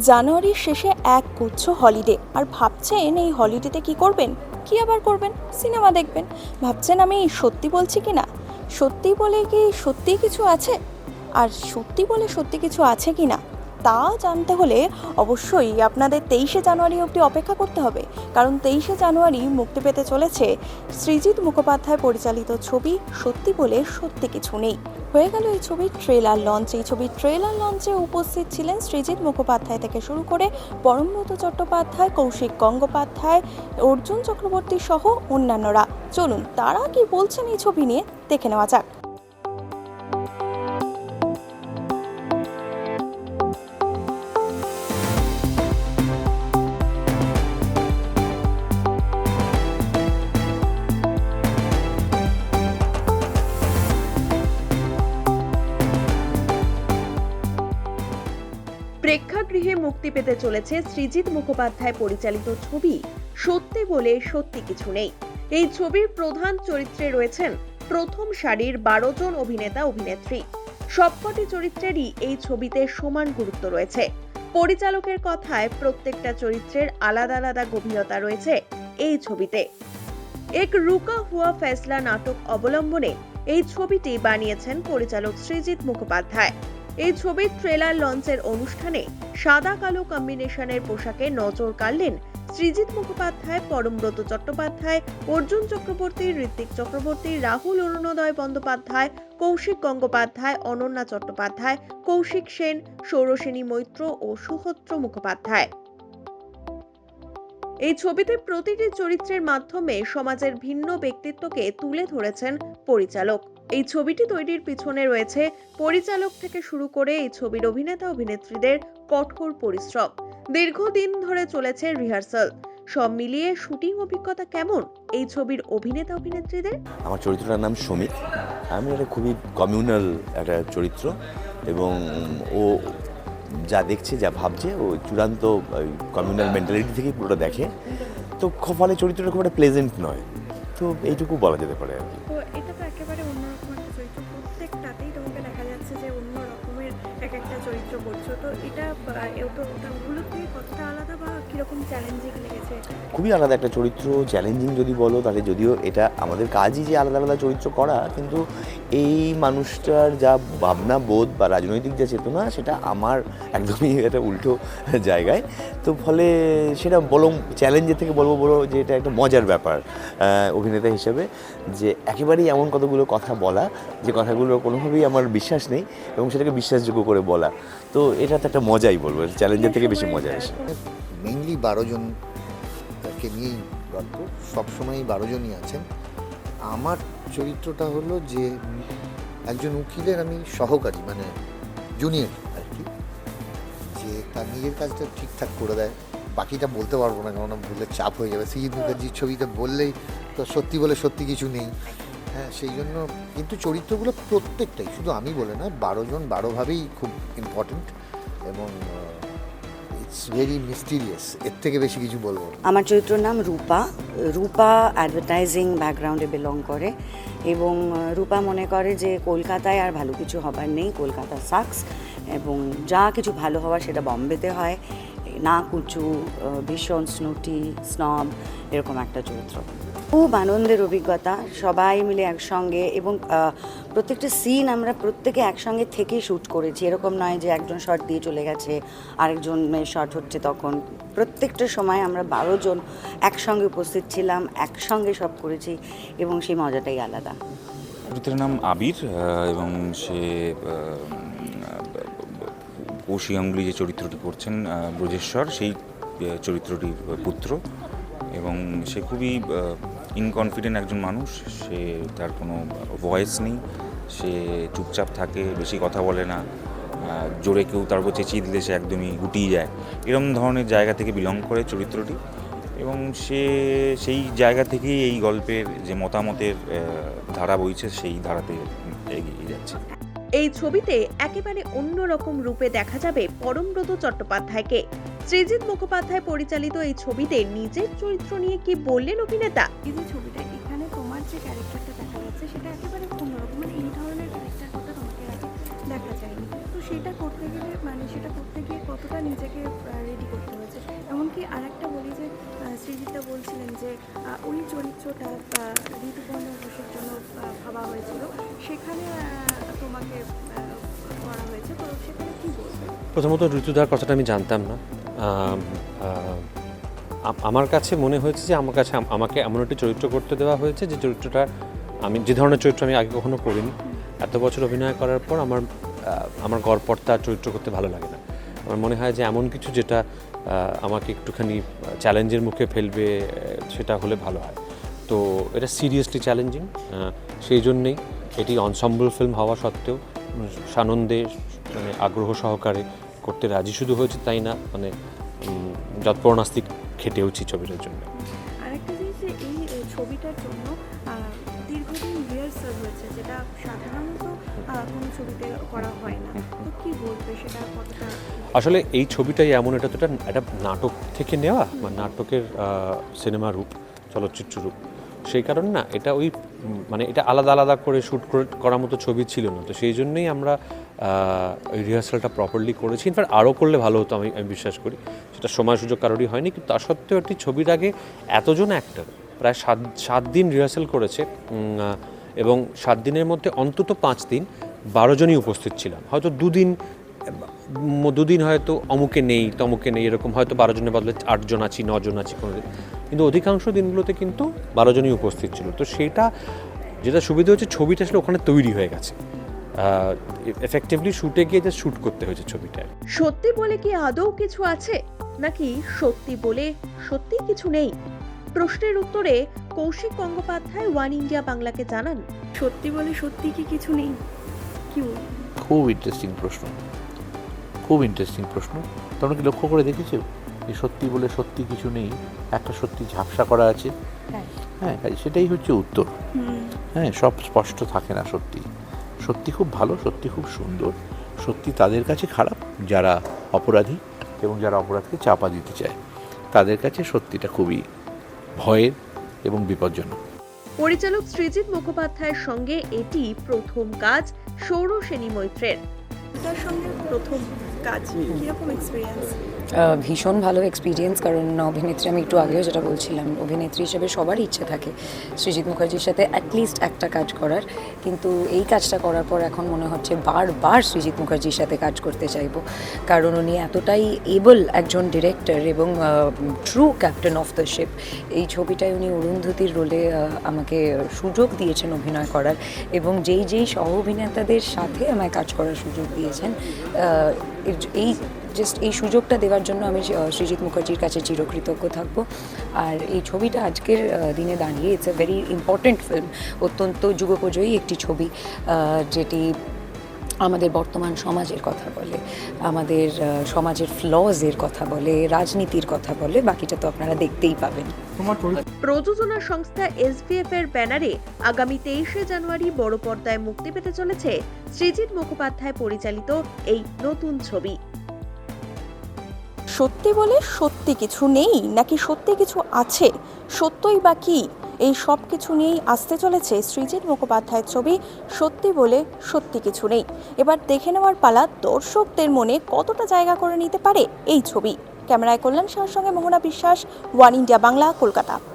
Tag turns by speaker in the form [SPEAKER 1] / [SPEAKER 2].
[SPEAKER 1] জানুয়ারির শেষে এক গুচ্ছ হলিডে। আর ভাবছেন এই হলিডেতে কি করবেন? কি আবার করবেন? সিনেমা দেখবেন। ভাবছেন আমি সত্যি বলছি কি না? সত্যি বলে কি সত্যি কিছু আছে? আর সত্যি বলে সত্যি কিছু আছে কি না? তা জানতে হলে অবশ্যই আপনাদের তেইশে জানুয়ারি অবধি অপেক্ষা করতে হবে। কারণ তেইশে জানুয়ারি মুক্তি পেতে চলেছে সৃজিত মুখোপাধ্যায় পরিচালিত ছবি সত্যি বলে সত্যি কিছু নেই। হয়ে গেল এই ছবির ট্রেলার লঞ্চ। এই ছবির ট্রেলার লঞ্চে উপস্থিত ছিলেন সৃজিত মুখোপাধ্যায় থেকে শুরু করে পরমব্রত চট্টোপাধ্যায়, কৌশিক গঙ্গোপাধ্যায়, অর্জুন চক্রবর্তী সহ অন্যান্যরা। চলুন, তারা কি বলছেন এই ছবি নিয়ে দেখে নেওয়া যাক।
[SPEAKER 2] প্রেক্ষাগৃহে মুক্তি পেতে চলেছে সৃজিত মুখোপাধ্যায় পরিচালিত ছবি সত্যি বলে সত্যি কিছু নেই। এই ছবির প্রধান চরিত্রে রয়েছেন প্রথম সারির বারো জন অভিনেতা অভিনেত্রী। সবকটি চরিত্রেরই এই ছবিতে সমান গুরুত্ব রয়েছে। পরিচালকের কথায় প্রত্যেকটা চরিত্রের আলাদা আলাদা গভীরতা রয়েছে এই ছবিতে। এক রুকা হুয়া ফেসলা নাটক অবলম্বনে এই ছবিটি বানিয়েছেন পরিচালক সৃজিত মুখোপাধ্যায়। এই ছবির ট্রেলার লঞ্চের অনুষ্ঠানে সাদা কালো কম্বিনেশনের পোশাকে নজর কাড়লেন সৃজিত মুখোপাধ্যায়, পরমব্রত চট্টোপাধ্যায়, অর্জুন চক্রবর্তী ঋত্বিক চক্রবর্তী, রাহুল অরুণোদয় বন্দ্যোপাধ্যায়, কৌশিক গঙ্গোপাধ্যায়, অনন্যা চট্টোপাধ্যায়, কৌশিক সেন, সৌরসেনী মৈত্র ও সুহত্র মুখোপাধ্যায়। এই ছবিতে প্রতিটি চরিত্রের মাধ্যমে সমাজের ভিন্ন ব্যক্তিত্বকে তুলে ধরেছেন পরিচালক। এই ছবিটি তৈরির পিছনে রয়েছে পরিচালক থেকে শুরু করে এই ছবির অভিনেতা অভিনেত্রীদের কঠোর পরিশ্রম। দীর্ঘদিন ধরে চলেছে রিহার্সাল। সব মিলিয়ে শুটিং অভিজ্ঞতা কেমন এই ছবির অভিনেতা অভিনেত্রীদের?
[SPEAKER 3] আমার চরিত্রটার নাম সমীর আমি একটা খুবই কমিউনাল একটা চরিত্র এবং ও যা দেখছে, যা ভাবছে, ও চূড়ান্ত কমিউনাল মেন্টালিটি থেকেই পুরোটা দেখে। তো ফলে চরিত্রটা খুব একটা প্লেজেন্ট নয়। তো এইটুকু বলা যেতে পারে আর কি।
[SPEAKER 4] তো এটা ওটা ওগুলো থেকে কতটা আলাদা বা কীরকম চ্যালেঞ্জিং লেগেছে?
[SPEAKER 3] খুবই আলাদা একটা চরিত্র চ্যালেঞ্জিং যদি বলো তাহলে যদিও এটা আমাদের কাজই যে আলাদা আলাদা চরিত্র করা কিন্তু এই মানুষটার যা ভাবনা বোধ বা রাজনৈতিক যা চেতনা সেটা আমার একদমই একটা উল্টো জায়গায়। তো ফলে সেটা বলো চ্যালেঞ্জের থেকে বলব বলো যে এটা একটা মজার ব্যাপার অভিনেতা হিসেবে যে একেবারেই এমন কতগুলো কথা বলা যে কথাগুলো কোনোভাবেই আমার বিশ্বাস নেই এবং সেটাকে বিশ্বাসযোগ্য করে বলা। তো এটা তো একটা মজাই বলব চ্যালেঞ্জের থেকে বেশি মজা আসে
[SPEAKER 5] বারো জনকে নিয়েই গল্প। সবসময়ই বারো জনই আছেন। আমার চরিত্রটা হলো যে একজন উকিলের আমি সহকারী মানে জুনিয়র আর কি, যে তার নিজের কাজটা ঠিকঠাক করে দেয়। বাকিটা বলতে পারব না কারণ বললে চাপ হয়ে যাবে। সৃজিত মুখার্জির ছবিতে বললেই তো সত্যি বলে সত্যি কিছু নেই। হ্যাঁ সেই জন্য কিন্তু চরিত্রগুলো প্রত্যেকটাই, শুধু আমি বলে না বারো জন বারোভাবেই খুব ইম্পর্ট্যান্ট এবং ইটস ভেরি মিস্টিরিয়াস এর থেকে বেশি কিছু বলব
[SPEAKER 6] আমার চরিত্রের নাম রূপা। রূপা অ্যাডভার্টাইজিং ব্যাকগ্রাউন্ডে বিলং করে এবং রূপা মনে করে যে কলকাতায় আর ভালো কিছু হবার নেই, কলকাতা সাকস এবং যা কিছু ভালো হওয়ার সেটা বম্বেতে হয়। না কুচু ভীষণ স্নুটি স্নব এরকম একটা চরিত্র। খুব আনন্দের অভিজ্ঞতা। সবাই মিলে একসঙ্গে এবং প্রত্যেকটা সিন আমরা প্রত্যেকে একসঙ্গে থেকেই শ্যুট করেছি। এরকম নয় যে একজন শট দিয়ে চলে গেছে আরেকজনের শট হচ্ছে তখন। প্রত্যেকটা সময় আমরা বারো জন একসঙ্গে উপস্থিত ছিলাম, একসঙ্গে সব করেছি এবং সেই মজাটাই আলাদা।
[SPEAKER 7] নাম আবির এবং সে কৌশি গাঙ্গুলি যে চরিত্রটি করছেন ব্রজেশ্বর, সেই চরিত্রটির পুত্র এবং সে খুবই ইনকনফিডেন্ট একজন মানুষ, সে তার কোনো ভয়েস নেই, সে চুপচাপ থাকে, বেশি কথা বলে না জোরে কেউ তার উপর চেঁচিয়ে দিলে সে একদমই গুটিয়ে যায়। এরকম ধরনের জায়গা থেকে বিলং করে চরিত্রটি এবং সে সেই জায়গা থেকেই এই গল্পের যে মতামতের ধারা বইছে, সেই ধারাতে এগিয়ে যাচ্ছে।
[SPEAKER 2] এই ছবিতে একেবারে অন্যরকম রূপে দেখা যাবে পরমব্রত চট্টোপাধ্যায়কে। সৃজিত মুখোপাধ্যায় পরিচালিত এই ছবিতে নিজের চরিত্র নিয়ে কি বললেন অভিনেতা?
[SPEAKER 4] এই যে ছবিটা এখানে তোমার যে ক্যারেক্টারটা দেখা যাচ্ছে সেটা একেবারে অন্যরকম। মানে এই ধরনের ক্যারেক্টার করতে তোমাকে আগে দেখা যায়নি। তো সেটা করতে গেলে মানে সেটা করতে গিয়ে কতটা নিজেকে রেডি করতে হয়েছে? এমনকি আরেকটা বলি যে সৃজিতা বলছিলেন যে ওই চরিত্রটা ঋতুপর্ণ ঘোষের জন্য ভাবা হয়েছিল। সেখানে তোমাকে করা হয়েছে। তো সেখানে কি বলবে?
[SPEAKER 8] প্রথমত ঋতুদার কথাটা আমি জানতাম না। আমার কাছে মনে হয়েছে যে আমার কাছে আমাকে এমন একটি চরিত্র করতে দেওয়া হয়েছে যে চরিত্রটা আমি, যে ধরনের চরিত্র আমি আগে কখনো করিনি। এত বছর অভিনয় করার পর আমার আমার গড়পড়তা চরিত্র করতে ভালো লাগে না। আমার মনে হয় যে এমন কিছু যেটা আমাকে একটুখানি চ্যালেঞ্জের মুখে ফেলবে সেটা হলে ভালো হয়। তো এটা সিরিয়াসলি চ্যালেঞ্জিং সেই জন্যেই এটি অনসম্বল ফিল্ম হওয়া সত্ত্বেও সানন্দে মানে আগ্রহ সহকারে করতে রাজি শুধু হয়েছে তাই না? মানে যৎপরণাস্তিক খেটেওছি ছবিটার জন্য।
[SPEAKER 4] আরেকটা জিনিস যে এই ছবিটার জন্য দীর্ঘদিন রিহার্সাল হয়েছে যেটা সাধারণত কোনো ছবিতে করা হয় না। তো কি বলবে সেটা কতটা?
[SPEAKER 8] আসলে এই ছবিটাই এমন এটা তো একটা নাটক থেকে নেওয়া বা নাটকের সিনেমা রূপ চলচ্চিত্র রূপ। সেই কারণে না এটা ওই মানে এটা আলাদা আলাদা করে শ্যুট করে করার মতো ছবি ছিল না। তো সেই জন্যই আমরা ওই রিহার্সালটা প্রপারলি করেছি। ইনফ্যাক্ট আরও করলে ভালো হতো, আমি আমি বিশ্বাস করি। সেটা সময় সুযোগ কারোরই হয়নি, কিন্তু তা সত্ত্বেও একটি ছবির আগে এতজন অ্যাক্টর প্রায় সাত সাত দিন রিহার্সাল করেছে এবং সাত দিনের মধ্যে অন্তত পাঁচ দিন বারো জনই উপস্থিত ছিলাম। হয়তো দুদিন দুদিন হয়তো অমুকে নেই তমুকে নেই এরকম হয়তো বারো জনের বদলে আটজন আছি নজন আছি কোনো দিন। কিন্তু অধিকাংশ দিনগুলোতে কিন্তু বারো জনই উপস্থিত ছিল। তো সেটা যেটা সুবিধা হচ্ছে ছবিটা আসলে ওখানে তৈরি হয়ে গেছে। এফেক্টিভলি শুটে গিয়ে যে শ্যুট করতে হয়েছে ছবিটায়।
[SPEAKER 2] সত্যি বলে কি আদৌ কিছু আছে? নাকি সত্যি বলে সত্যি কিছু নেই? প্রশ্নের উত্তরে কৌশিক গঙ্গোপাধ্যায় ওয়ান ইন্ডিয়া বাংলাকে জানান।
[SPEAKER 4] সত্যি বলে সত্যি কি কিছু নেই? কি
[SPEAKER 9] খুব ইন্টারেস্টিং প্রশ্ন। খুব ইন্টারেস্টিং প্রশ্ন। তোমরা কি লক্ষ্য করে দেখেছ? যে সত্যি বলে সত্যি কিছু নেই একটা সত্যি ঝাপসা করা আছে? হ্যাঁ। কাজে সেটাই হচ্ছে উত্তর। হ্যাঁ সব স্পষ্ট থাকে না সত্যি। সত্যি খুব ভালো সত্যি খুব সুন্দর। সত্যি তাদের কাছে খারাপ যারা অপরাধী এবং যারা অপরাধকে চাপা দিতে চায়। তাদের কাছে সত্যিটা খুবই ভয়ের এবং বিপজ্জনক।
[SPEAKER 2] পরিচালক সৃজিত মুখোপাধ্যায়ের সঙ্গে এটি প্রথম কাজ সৌর সৌরসেনী মৈত্রের।
[SPEAKER 4] তার সঙ্গে প্রথম কাজ এক্সপিরিয়েন্স
[SPEAKER 10] ভীষণ ভালো এক্সপিরিয়েন্স কারণ অভিনেত্রী, আমি একটু আগেও যেটা বলছিলাম, অভিনেত্রী হিসেবে সবার ইচ্ছে থাকে সৃজিত মুখার্জির সাথে অ্যাটলিস্ট একটা কাজ করার। কিন্তু এই কাজটা করার পর এখন মনে হচ্ছে বারবার সৃজিত মুখার্জির সাথে কাজ করতে চাইব। কারণ উনি এতটাই এবল একজন ডিরেক্টর এবং true captain of the ship এই ছবিটায় উনি অরুন্ধতির রোলে আমাকে সুযোগ দিয়েছেন অভিনয় করার এবং যেই যেই সহ অভিনেতাদের সাথে আমায় কাজ করার সুযোগ দিয়েছেন এই জাস্ট এই সুযোগটা দেওয়ার জন্য আমি সৃজিত মুখার্জির কাছে চিরকৃতজ্ঞ থাকব। আর এই ছবিটা আজকের দিনে দাঁড়িয়ে it's a very important film অত্যন্ত যুগোপযোগী একটি ছবি যেটি আমাদের বর্তমান সমাজের কথা বলে আমাদের সমাজের ফ্লজের কথা বলে রাজনীতির কথা বলে বাকিটা তো আপনারা দেখতেই পাবেন।
[SPEAKER 2] প্রযোজনা সংস্থা এসভিএফ এর ব্যানারে আগামী তেইশে জানুয়ারি বড় পর্দায় মুক্তি পেতে চলেছে সৃজিত মুখোপাধ্যায় পরিচালিত এই নতুন ছবি।
[SPEAKER 1] সত্যি বলে সত্যি কিছু নেই নাকি সত্যি কিছু আছে? সত্যই বা কি? এই সব কিছু নিয়েই আসতে চলেছে সৃজিত মুখোপাধ্যায়ের ছবি সত্যি বলে সত্যি কিছু নেই। এবার দেখে নেওয়ার পালা দর্শকদের মনে কতটা জায়গা করে নিতে পারে এই ছবি। ক্যামেরায় কল্যাণ সঙ্গে মোহনা বিশ্বাস, ওয়ান ইন্ডিয়া বাংলা, কলকাতা।